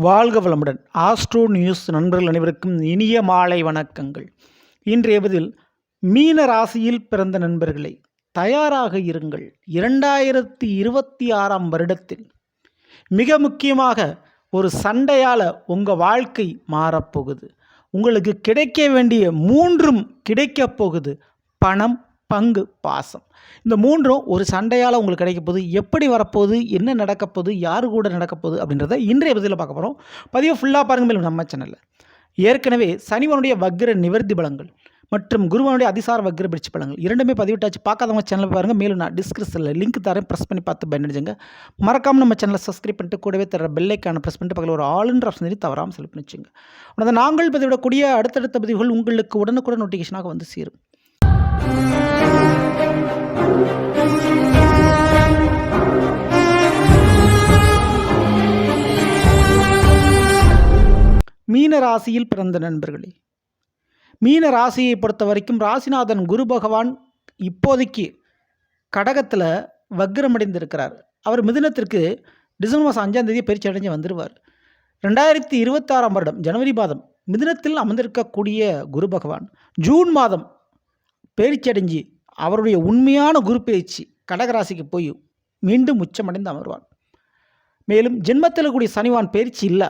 வாழ்க வளமுடன். Astro news நண்பர்கள் அனைவருக்கும் இனிய மாலை வணக்கங்கள். இன்றைய பதில் மீன ராசியில் பிறந்த நண்பர்களை தயாராக இருங்கள். இரண்டாயிரத்தி இருபத்தி ஆறாம் வருடத்தில் மிக முக்கியமாக ஒரு சண்டையால் உங்கள் வாழ்க்கை மாறப்போகுது. உங்களுக்கு கிடைக்க வேண்டிய மூன்றும் கிடைக்கப் போகுது. பணம் பங்கு பாசம். இந்த மூன்றும் ஒரு சண்டையால் உங்களுக்கு கிடைக்க போகுது. எப்படி வரப்போகுது? என்ன நடக்கப்போகுது யார் கூட நடக்கப்போகுது அப்படின்றத இன்றைய பதிவில் பார்க்க போகிறோம் பதிவை ஃபுல்லாக பாருங்கள் மேலும் நம்ம சேனலில் ஏற்கனவே சனிவனுடைய வக்ர நிவர்த்தி பலங்கள் மற்றும் குருவனுடைய அதிசார வக்ர பிடிச்சி பலங்கள் இரண்டுமே பதிவிட்டாச்சு. பார்க்காதவங்க சேனல் பாருங்கள் மேலும் நான் டிஸ்கிரிப்ஷனில் லிங்க் தரேன். ப்ரெஸ் பண்ணி பார்த்து பயனடைஞ்சுங்க. மறக்காமல் நம்ம சேனலை சப்ஸ்கிரைப் பண்ணிட்டு கூடவே தர பெல்லைக்கான ப்ரெஸ் பண்ணிட்டு பக்கத்தில் ஒரு ஆளுன்ற ஆப்ஷன் தவறாமல் செலுத்தி வச்சுங்க. உடனே நாங்கள் பதிவிடக்கூடிய அடுத்தடுத்த பதிவுகள் உங்களுக்கு உடனுக்குடன் நோட்டிஃபிகேஷனாக வந்து சேரும். மீன ராசியில் பிறந்த நண்பர்களே மீன ராசியை பொறுத்த வரைக்கும் ராசிநாதன் குரு பகவான் இப்போதைக்கு கடகத்தில் வக்ரமடைந்திருக்கிறார். அவர் மிதுனத்திற்கு டிசம்பர் மாதம் அஞ்சாம் தேதி பயிற்சி அடைஞ்சு வந்துடுவார் ரெண்டாயிரத்தி இருபத்தாறாம் வருடம் ஜனவரி மாதம் மிதுனத்தில் அமர்ந்திருக்கக்கூடிய குரு பகவான் ஜூன் மாதம் பயிற்சி அடைஞ்சு அவருடைய உண்மையான குரு பயிற்சி கடகராசிக்கு போய் மீண்டும் உச்சமடைந்து அமர்வார். மேலும் ஜென்மத்தில் கூடிய சனிவான் பயிற்சி இல்லை.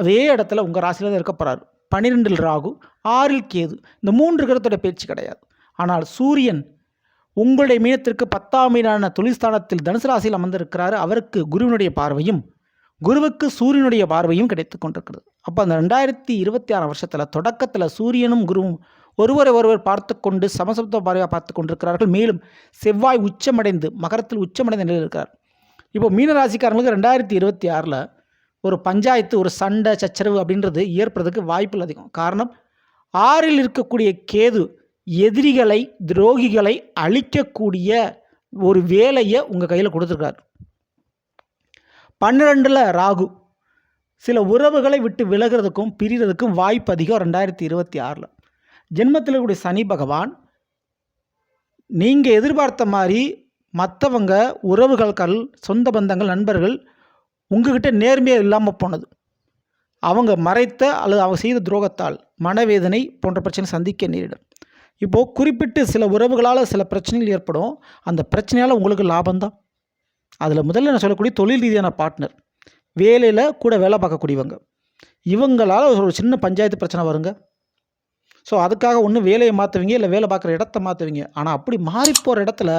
அதே இடத்துல உங்கள் ராசியில் தான் இருக்கப்படுறாரு பன்னிரெண்டில் ராகு ஆறில் கேது. இந்த மூன்று கிரகத்தோட பயிற்சி கிடையாது. ஆனால் சூரியன் உங்களுடைய மீனத்திற்கு பத்தாம் மீனான தொழில்ஸ்தானத்தில் தனுசு ராசியில் அமர்ந்திருக்கிறாரு. அவருக்கு குருவினுடைய பார்வையும் குருவுக்கு சூரியனுடைய பார்வையும் கிடைத்து கொண்டிருக்கிறது. அப்போ அந்த ரெண்டாயிரத்தி இருபத்தி ஆறாம் வருஷத்தில் தொடக்கத்தில் சூரியனும் குருவும் ஒருவரை ஒருவர் பார்த்து கொண்டு சமசப்த பார்வையாக பார்த்து கொண்டிருக்கிறார்கள். மேலும் செவ்வாய் உச்சமடைந்து மகரத்தில் உச்சமடைந்த நிலையில் இருக்கிறார். இப்போ மீனராசிக்காரங்களுக்கு ரெண்டாயிரத்தி இருபத்தி ஆறில் ஒரு பஞ்சாயத்து ஒரு சண்டை சச்சரவு அப்படின்றது ஏற்படுறதுக்கு வாய்ப்புகள் அதிகம். காரணம் ஆறில் இருக்கக்கூடிய கேது எதிரிகளை துரோகிகளை அழிக்கக்கூடிய ஒரு வேலையை உங்கள் கையில் கொடுத்துருக்காரு. பன்னிரெண்டில் ராகு. சில உறவுகளை விட்டு விலகிறதுக்கும் பிரிகிறதுக்கும் வாய்ப்பு அதிகம் ரெண்டாயிரத்தி இருபத்தி ஆறில். ஜென்மத்தில் இருக்கக்கூடிய சனி பகவான் நீங்கள் எதிர்பார்த்த மாதிரி மற்றவங்க உறவுகள் சொந்த பந்தங்கள் நண்பர்கள் உங்ககிட்ட நேர்மையாக இல்லாமல் போனது. அவங்க மறைத்த அல்லது அவங்க செய்த துரோகத்தால் மனவேதனை போன்ற பிரச்சனை சந்திக்க நேரிடும். இப்போது குறிப்பிட்டு சில உறவுகளால் சில பிரச்சனைகள் ஏற்படும். அந்த பிரச்சனையால் உங்களுக்கு லாபம்தான் அதில் முதல்ல நான் சொல்லக்கூடிய தொழில் ரீதியான பார்ட்னர் வேலையில் கூட வேலை பார்க்கக்கூடியவங்க. இவங்களால் ஒரு சின்ன பஞ்சாயத்து பிரச்சனை வருங்க. ஸோ அதுக்காக ஒன்று வேலையை மாற்றுவீங்க இல்லை வேலை பார்க்குற இடத்த மாற்றுவீங்க ஆனால் அப்படி மாறி போகிற இடத்துல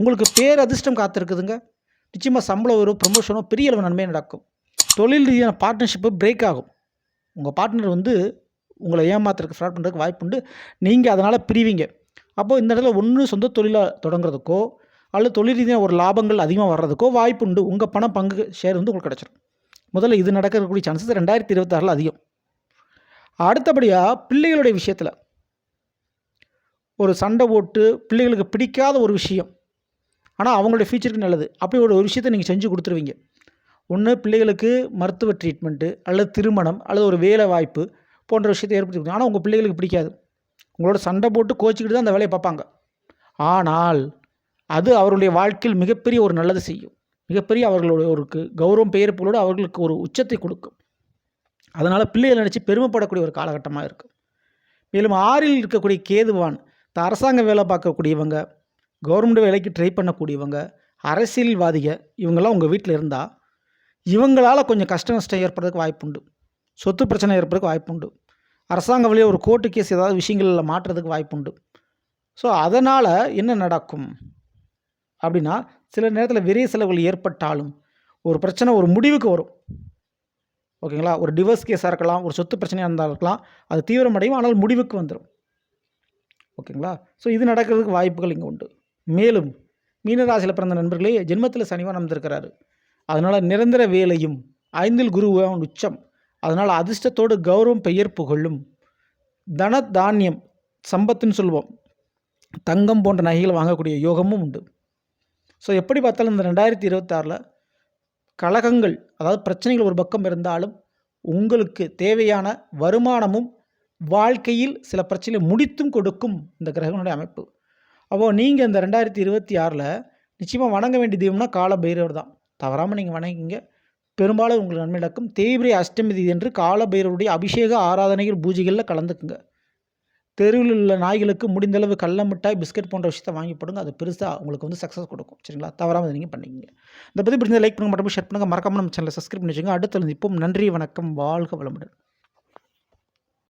உங்களுக்கு பேர் அதிர்ஷ்டம் காத்திருக்குதுங்க. நிச்சயமாக சம்பளம் வரும் ப்ரொமோஷனோ பெரிய அளவு நன்மை நடக்கும். தொழில் ரீதியான பார்ட்னர்ஷிப்பு பிரேக் ஆகும். உங்கள் பார்ட்னர் வந்து உங்களை ஏமாத்துறதுக்கு ஃப்ராட் பண்ணுறதுக்கு வாய்ப்புண்டு நீங்கள் அதனால் பிரிவீங்க. அப்போது இந்த இடத்துல ஒன்று சொந்த தொழிலாக தொடங்குறதுக்கோ அல்லது தொழில் ரீதியாக ஒரு லாபங்கள் அதிகமாக வர்றதுக்கோ வாய்ப்பு உண்டு. உங்கள் பணம் பங்கு ஷேர் வந்து உங்களுக்கு கிடச்சிடும் முதல்ல இது நடக்கக்கூடிய சான்சஸ் ரெண்டாயிரத்தி இருபத்தாறில் அதிகம். அடுத்தபடியாக பிள்ளைகளுடைய விஷயத்தில். ஒரு சண்டை போட்டு பிள்ளைகளுக்கு பிடிக்காத ஒரு விஷயம். ஆனால் அவங்களுடைய ஃபியூச்சருக்கு நல்லது. அப்படி ஒரு விஷயத்தை நீங்கள் செஞ்சு கொடுத்துருவீங்க. ஒன்று பிள்ளைகளுக்கு மருத்துவ ட்ரீட்மெண்ட்டு அல்லது திருமணம் அல்லது ஒரு வேலை வாய்ப்பு போன்ற விஷயத்தை ஏற்படுத்தி ஆனால் உங்கள் பிள்ளைகளுக்கு பிடிக்காது. உங்களோட சண்டை போட்டு கோச்சிக்கிட்டு தான் அந்த வேலையை பார்ப்பாங்க. ஆனால் அது அவருடைய வாழ்க்கையில் மிகப்பெரிய ஒரு நல்லது செய்யும். மிகப்பெரிய அவர்களுடைய ஒரு கௌரவம் பெயர் புகழோடு அவர்களுக்கு ஒரு உச்சத்தை கொடுக்கும். அதனால் பிள்ளைகள் நினச்சி பெருமைப்படக்கூடிய ஒரு காலகட்டமாக இருக்கும் மேலும் ஆறில் இருக்கக்கூடிய கேதுவான் இந்த அரசாங்க வேலை பார்க்கக்கூடியவங்க கவர்மெண்ட் வேலைக்கு ட்ரை பண்ணக்கூடியவங்க அரசியல்வாதிக இவங்கெல்லாம் உங்கள் வீட்டில் இருந்தால் இவங்களால் கொஞ்சம் கஷ்ட நஷ்டம் ஏற்படுறதுக்கு வாய்ப்புண்டு சொத்து பிரச்சனை ஏற்படுறதுக்கு வாய்ப்புண்டு அரசாங்க வழியாக ஒரு கோர்ட்டு கேஸ் ஏதாவது விஷயங்களில் மாற்றுறதுக்கு வாய்ப்புண்டு ஸோ அதனால் என்ன நடக்கும்? அப்படின்னா சில நேரத்தில் விரைய செலவுகள் ஏற்பட்டாலும் ஒரு பிரச்சனை ஒரு முடிவுக்கு வரும். ஓகேங்களா? ஒரு டிவோர்ஸ் கேஸாக இருக்கலாம் ஒரு சொத்து பிரச்சனையாக இருந்தால் இருக்கலாம் அது தீவிரமடையும் ஆனால் முடிவுக்கு வந்துடும் ஓகேங்களா? ஸோ இது நடக்கிறதுக்கு வாய்ப்புகள் இங்கே உண்டு. மேலும் மீனராசியில் பிறந்த நண்பர்களே ஜென்மத்தில் சனிவான் அமைந்திருக்கிறாரு அதனால் நிரந்தர வேலையும் ஐந்தில் குரு உச்சம். அதனால் அதிர்ஷ்டத்தோடு கௌரவம் பெயர் புகழும். தன தானியம் சம்பத்துன்னு சொல்லுவோம். தங்கம் போன்ற நகைகள் வாங்கக்கூடிய யோகமும் உண்டு. ஸோ எப்படி பார்த்தாலும் இந்த ரெண்டாயிரத்தி இருபத்தாறில் கழகங்கள் அதாவது பிரச்சனைகள் ஒரு பக்கம் இருந்தாலும் உங்களுக்கு தேவையான வருமானமும் வாழ்க்கையில் சில பிரச்சனைகளை முடித்தும் கொடுக்கும் இந்த கிரகங்களுடைய அமைப்பு. அப்போது நீங்கள் இந்த ரெண்டாயிரத்தி இருபத்தி ஆறில் நிச்சயமாக வணங்க வேண்டிய தெய்வம்னா கால பைரவர் தான். தவறாமல் நீங்கள் வணங்கிங்க பெரும்பாலும் உங்களுக்கு நன்மை நடக்கும். தேய்பிரை அஷ்டமி என்று கால காலபைரவருடைய அபிஷேக ஆராதனைகள் பூஜைகளில் கலந்துக்குங்க. தெருவில் உள்ள நாய்களுக்கு முடிந்தளவு கடல மிட்டாய் பிஸ்கட் போன்ற விஷயத்தை வாங்கி போடுங்க. அது பெருசாக உங்களுக்கு வந்து சக்ஸஸ் கொடுக்கும். சரிங்களா? தவறாமல் நீங்கள் பண்ணிக்கங்க. இந்த பற்றி பிடிச்ச லைக் பண்ணுங்க. மட்டும் ஷேர் பண்ணுங்கள் மறக்காமல் நம்ம சேனலை சப்ஸ்கிரைப் பண்ணி வச்சுங்க அடுத்து இப்போ நன்றி வணக்கம் வாழ்க வளமுடன்.